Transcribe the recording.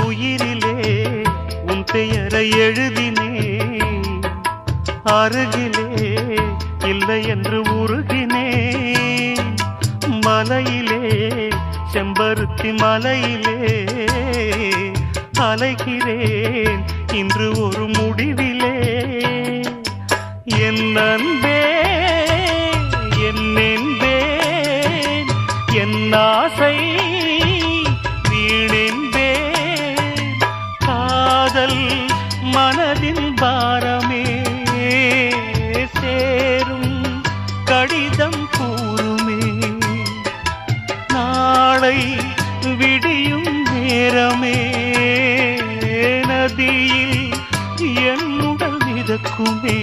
உயிரிலே உன் பெயரை எழுதினே அருகிலே இல்லை என்று உருகினே மலையிலே செம்பருத்தி மலையிலே அலைகிறேன் இன்று ஒரு முடிவிலே. என் அன்பே என் என்பேன் என் ஆசை காதல் மனதின் பாரமே சேரும் கடிதம் கூறுமே. நாளை விடியும் நேரமே. நதியில் என்னுடன் மிதக்குமே.